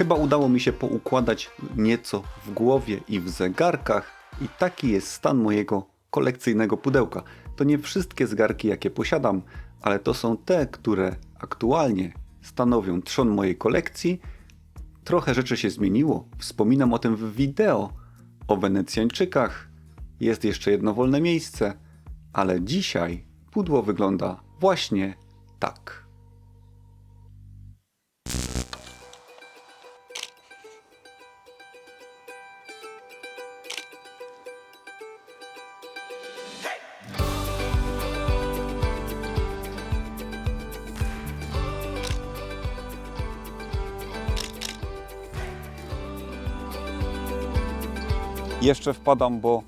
Chyba udało mi się poukładać nieco w głowie i w zegarkach i taki jest stan mojego kolekcyjnego pudełka. To nie wszystkie zegarki, jakie posiadam, ale to są te, które aktualnie stanowią trzon mojej kolekcji. Trochę rzeczy się zmieniło. Wspominam o tym w wideo o Wenecjańczykach. Jest jeszcze jedno wolne miejsce, ale dzisiaj pudło wygląda właśnie tak. Jeszcze wpadam, bo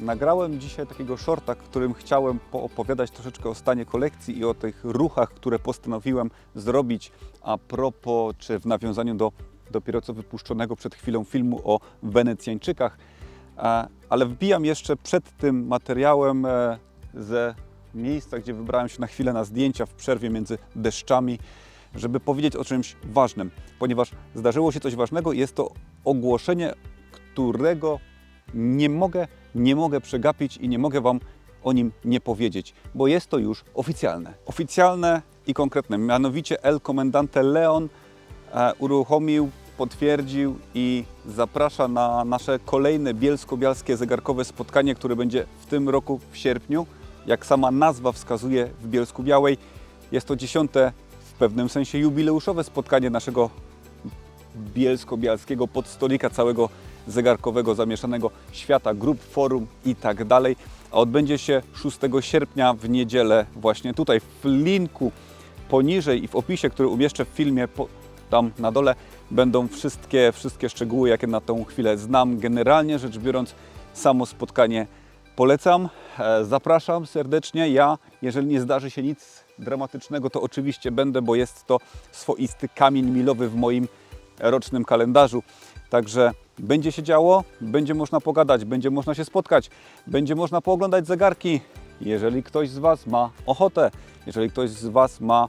nagrałem dzisiaj takiego shorta, którym chciałem poopowiadać troszeczkę o stanie kolekcji i o tych ruchach, które postanowiłem zrobić a propos, czy w nawiązaniu do dopiero co wypuszczonego przed chwilą filmu o Wenecjańczykach. E, Ale wbijam jeszcze przed tym materiałem e, ze miejsca, gdzie wybrałem się na chwilę na zdjęcia w przerwie między deszczami, żeby powiedzieć o czymś ważnym, ponieważ zdarzyło się coś ważnego jest to ogłoszenie, którego nie mogę, nie mogę przegapić i nie mogę Wam o nim nie powiedzieć, bo jest to już oficjalne. Oficjalne i konkretne. Mianowicie El Comandante Leon e, uruchomił, potwierdził i zaprasza na nasze kolejne bielsko-bialskie zegarkowe spotkanie, które będzie w tym roku w sierpniu. Jak sama nazwa wskazuje w Bielsku Białej, jest to dziesiąte w pewnym sensie jubileuszowe spotkanie naszego bielsko-bialskiego podstolika całego zegarkowego zamieszanego świata, grup, forum i tak dalej. A odbędzie się 6 sierpnia w niedzielę właśnie tutaj w linku poniżej i w opisie, który umieszczę w filmie po, tam na dole będą wszystkie, wszystkie szczegóły, jakie na tą chwilę znam. Generalnie rzecz biorąc, samo spotkanie polecam. E, Zapraszam serdecznie. Ja, jeżeli nie zdarzy się nic dramatycznego, to oczywiście będę, bo jest to swoisty kamień milowy w moim rocznym kalendarzu. Także będzie się działo, będzie można pogadać, będzie można się spotkać, będzie można pooglądać zegarki. Jeżeli ktoś z Was ma ochotę, jeżeli ktoś z Was ma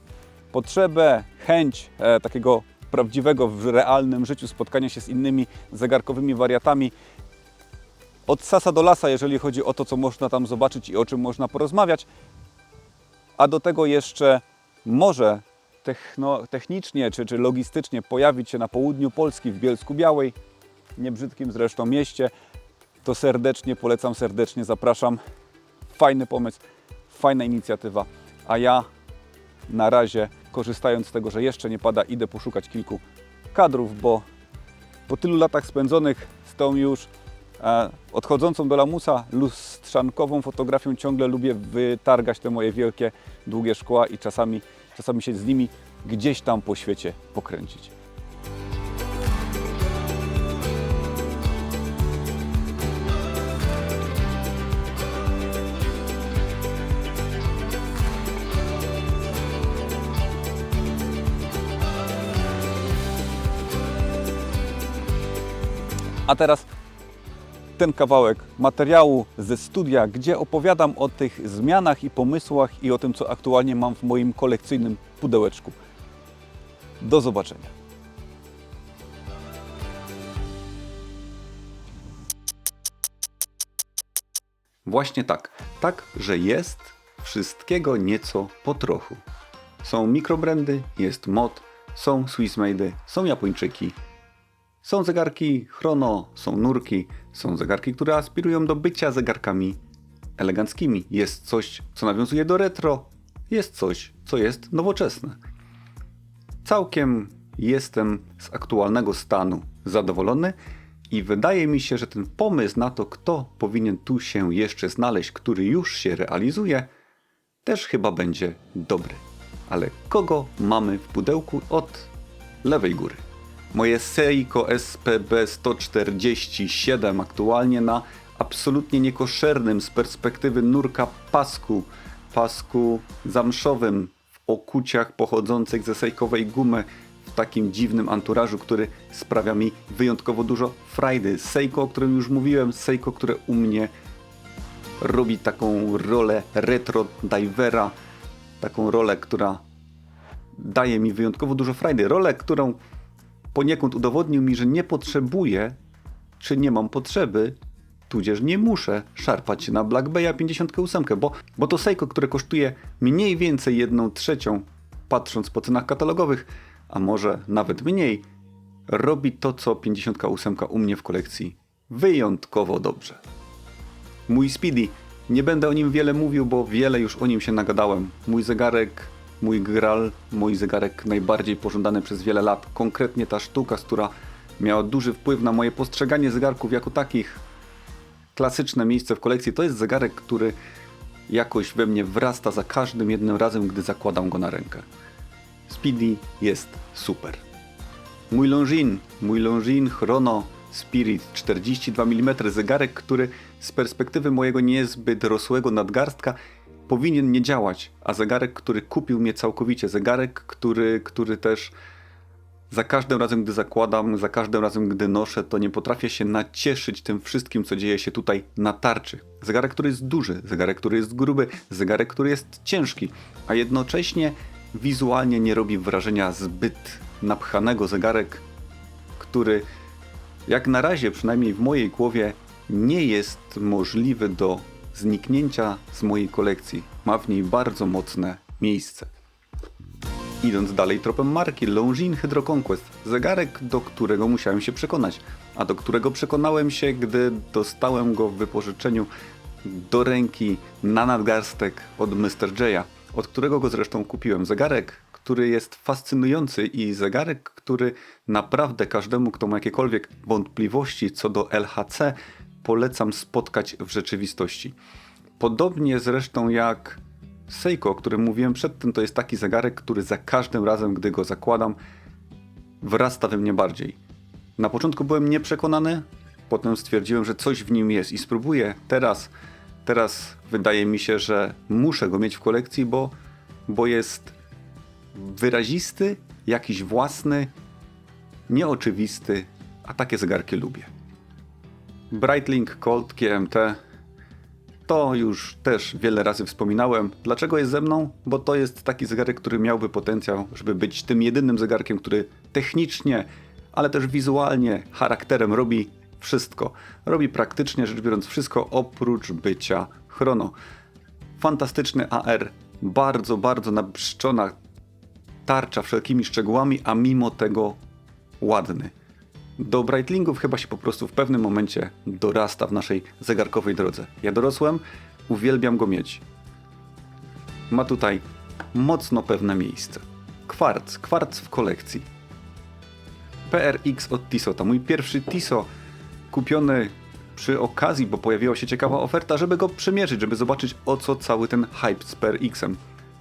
potrzebę, chęć e, takiego prawdziwego w realnym życiu spotkania się z innymi zegarkowymi wariatami, od sasa do lasa, jeżeli chodzi o to, co można tam zobaczyć i o czym można porozmawiać, a do tego jeszcze może techno, technicznie czy, czy logistycznie pojawić się na południu Polski, w Bielsku Białej, niebrzydkim zresztą mieście, to serdecznie polecam, serdecznie zapraszam. Fajny pomysł, fajna inicjatywa, a ja na razie, korzystając z tego, że jeszcze nie pada, idę poszukać kilku kadrów, bo po tylu latach spędzonych z tą już e, odchodzącą do lamusa lustrzankową fotografią ciągle lubię wytargać te moje wielkie, długie szkła i czasami, czasami się z nimi gdzieś tam po świecie pokręcić. A teraz ten kawałek materiału ze studia, gdzie opowiadam o tych zmianach i pomysłach i o tym, co aktualnie mam w moim kolekcyjnym pudełeczku. Do zobaczenia. Właśnie tak. Tak, że jest wszystkiego nieco po trochu. Są mikrobrandy, jest mod, są Swissmade, są Japończyki, są zegarki chrono, są nurki, są zegarki, które aspirują do bycia zegarkami eleganckimi. Jest coś, co nawiązuje do retro, jest coś, co jest nowoczesne. Całkiem jestem z aktualnego stanu zadowolony i wydaje mi się, że ten pomysł na to, kto powinien tu się jeszcze znaleźć, który już się realizuje, też chyba będzie dobry. Ale kogo mamy w pudełku od lewej góry? Moje Seiko SPB 147 aktualnie na absolutnie niekoszernym z perspektywy nurka pasku, pasku zamszowym w okuciach pochodzących ze sejkowej gumy w takim dziwnym anturażu, który sprawia mi wyjątkowo dużo frajdy. Seiko, o którym już mówiłem, Seiko, które u mnie robi taką rolę retro divera, taką rolę, która daje mi wyjątkowo dużo frajdy. Rolę, którą poniekąd udowodnił mi, że nie potrzebuję, czy nie mam potrzeby, tudzież nie muszę szarpać się na Black Bay'a 58, bo, bo to Seiko, które kosztuje mniej więcej jedną trzecią, patrząc po cenach katalogowych, a może nawet mniej, robi to, co 58 u mnie w kolekcji wyjątkowo dobrze. Mój Speedy. Nie będę o nim wiele mówił, bo wiele już o nim się nagadałem. Mój zegarek, mój gral, mój zegarek najbardziej pożądany przez wiele lat. Konkretnie ta sztuka, która miała duży wpływ na moje postrzeganie zegarków jako takich. Klasyczne miejsce w kolekcji to jest zegarek, który jakoś we mnie wrasta za każdym jednym razem, gdy zakładam go na rękę. Speedy jest super. Mój Longines, mój Longines Chrono Spirit 42 mm zegarek, który z perspektywy mojego niezbyt rosłego nadgarstka powinien nie działać, a zegarek, który kupił mnie całkowicie, zegarek, który, który też za każdym razem, gdy zakładam, za każdym razem, gdy noszę, to nie potrafię się nacieszyć tym wszystkim, co dzieje się tutaj na tarczy. Zegarek, który jest duży, zegarek, który jest gruby, zegarek, który jest ciężki, a jednocześnie wizualnie nie robi wrażenia zbyt napchanego zegarek, który jak na razie, przynajmniej w mojej głowie, nie jest możliwy do zniknięcia z mojej kolekcji. Ma w niej bardzo mocne miejsce. Idąc dalej tropem marki, Longines Hydro Conquest, zegarek, do którego musiałem się przekonać, a do którego przekonałem się, gdy dostałem go w wypożyczeniu do ręki na nadgarstek od Mr. J'a, od którego go zresztą kupiłem. Zegarek, który jest fascynujący i zegarek, który naprawdę każdemu, kto ma jakiekolwiek wątpliwości co do LHC, polecam spotkać w rzeczywistości. Podobnie zresztą jak Seiko, o którym mówiłem przedtem, to jest taki zegarek, który za każdym razem, gdy go zakładam, wrasta we mnie bardziej. Na początku byłem nieprzekonany, potem stwierdziłem, że coś w nim jest i spróbuję teraz. Teraz wydaje mi się, że muszę go mieć w kolekcji, bo, bo jest wyrazisty, jakiś własny, nieoczywisty, a takie zegarki lubię. Breitling Colt GMT to już też wiele razy wspominałem. Dlaczego jest ze mną? Bo to jest taki zegarek, który miałby potencjał, żeby być tym jedynym zegarkiem, który technicznie, ale też wizualnie, charakterem robi wszystko. Robi praktycznie rzecz biorąc wszystko oprócz bycia chrono. Fantastyczny AR, bardzo, bardzo nabrzczona tarcza wszelkimi szczegółami, a mimo tego ładny. Do Breitlingów chyba się po prostu w pewnym momencie dorasta w naszej zegarkowej drodze. Ja dorosłem, uwielbiam go mieć. Ma tutaj mocno pewne miejsce. Kwarc, kwarc w kolekcji. PRX od Tiso, to mój pierwszy Tiso kupiony przy okazji, bo pojawiła się ciekawa oferta, żeby go przymierzyć, żeby zobaczyć o co cały ten hype z PRX-em.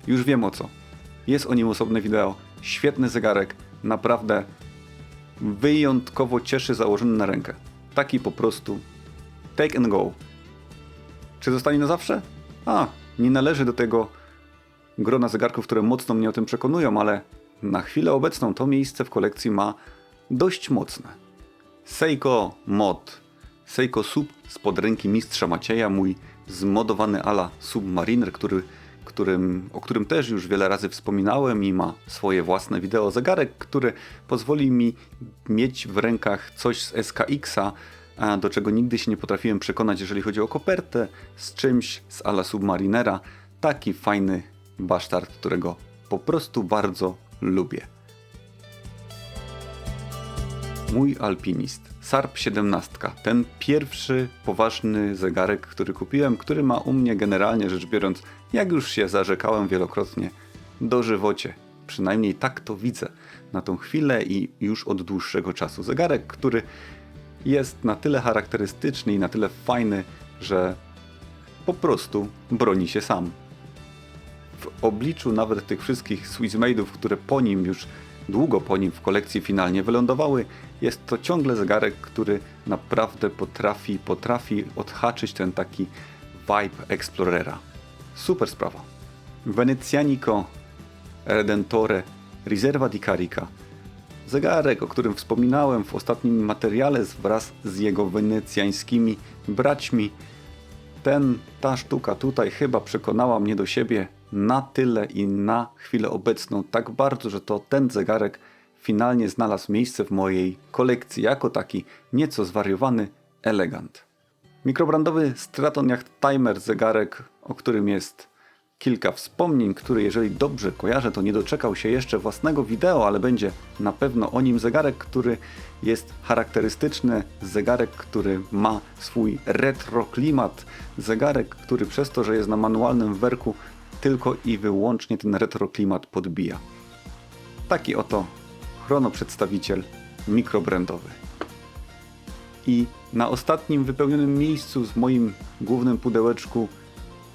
Już wiem o co. Jest o nim osobne wideo. Świetny zegarek, naprawdę wyjątkowo cieszy założony na rękę. Taki po prostu take and go. Czy zostanie na zawsze? A, nie należy do tego grona zegarków, które mocno mnie o tym przekonują, ale na chwilę obecną to miejsce w kolekcji ma dość mocne. Seiko Mod. Seiko Sub spod ręki mistrza Macieja, mój zmodowany ala Submariner, który którym, o którym też już wiele razy wspominałem i ma swoje własne wideo zegarek, który pozwoli mi mieć w rękach coś z SKX-a, do czego nigdy się nie potrafiłem przekonać, jeżeli chodzi o kopertę, z czymś z ala Submarinera. Taki fajny basztard, którego po prostu bardzo lubię. Mój alpinist, Sarp 17, ten pierwszy poważny zegarek, który kupiłem, który ma u mnie generalnie rzecz biorąc jak już się zarzekałem wielokrotnie, dożywocie. Przynajmniej tak to widzę na tą chwilę i już od dłuższego czasu. Zegarek, który jest na tyle charakterystyczny i na tyle fajny, że po prostu broni się sam. W obliczu nawet tych wszystkich Swissmade'ów, które po nim już długo po nim w kolekcji finalnie wylądowały, jest to ciągle zegarek, który naprawdę potrafi, potrafi odhaczyć ten taki vibe Explorera. Super sprawa. Venezjanico Redentore Riserva di Carica. Zegarek, o którym wspominałem w ostatnim materiale wraz z jego wenecjańskimi braćmi. Ten, ta sztuka tutaj chyba przekonała mnie do siebie na tyle i na chwilę obecną tak bardzo, że to ten zegarek finalnie znalazł miejsce w mojej kolekcji jako taki nieco zwariowany elegant. Mikrobrandowy Straton Yacht Timer zegarek, o którym jest kilka wspomnień, który jeżeli dobrze kojarzę, to nie doczekał się jeszcze własnego wideo, ale będzie na pewno o nim zegarek, który jest charakterystyczny, zegarek, który ma swój retro klimat, zegarek, który przez to, że jest na manualnym werku, tylko i wyłącznie ten retro klimat podbija. Taki oto chronoprzedstawiciel mikrobrandowy. I na ostatnim wypełnionym miejscu w moim głównym pudełeczku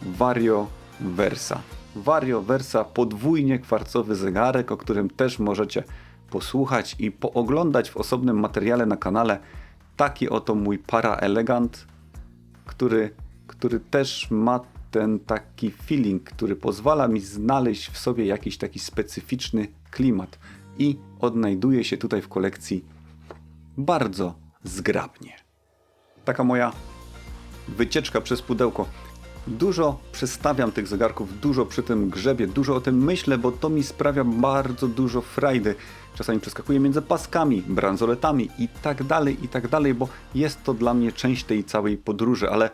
Vario Versa. Vario Versa podwójnie kwarcowy zegarek, o którym też możecie posłuchać i pooglądać w osobnym materiale na kanale. Taki oto mój para elegant, który, który też ma ten taki feeling, który pozwala mi znaleźć w sobie jakiś taki specyficzny klimat i odnajduje się tutaj w kolekcji bardzo zgrabnie. Taka moja wycieczka przez pudełko. Dużo przestawiam tych zegarków, dużo przy tym grzebie, dużo o tym myślę, bo to mi sprawia bardzo dużo frajdy. Czasami przeskakuję między paskami, bransoletami i tak dalej, i tak dalej, bo jest to dla mnie część tej całej podróży, ale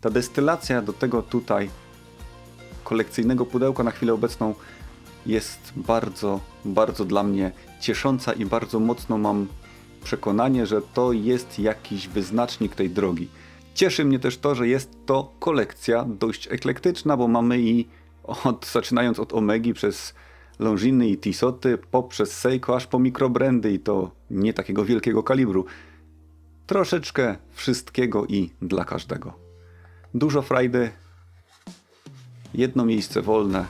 ta destylacja do tego tutaj kolekcyjnego pudełka na chwilę obecną jest bardzo, bardzo dla mnie ciesząca i bardzo mocno mam przekonanie, że to jest jakiś wyznacznik tej drogi. Cieszy mnie też to, że jest to kolekcja dość eklektyczna, bo mamy i od, zaczynając od Omegi przez Longiny i Tisoty, poprzez Seiko aż po mikrobrandy i to nie takiego wielkiego kalibru. Troszeczkę wszystkiego i dla każdego. Dużo frajdy, jedno miejsce wolne.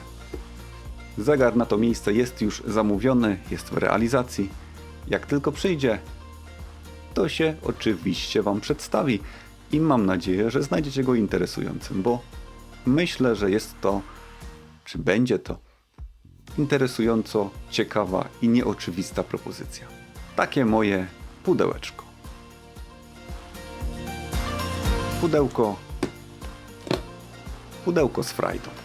Zegar na to miejsce jest już zamówiony, jest w realizacji. Jak tylko przyjdzie, to się oczywiście Wam przedstawi i mam nadzieję, że znajdziecie go interesującym, bo myślę, że jest to, czy będzie to interesująco ciekawa i nieoczywista propozycja. Takie moje pudełeczko. Pudełko. Pudełko z frajdą.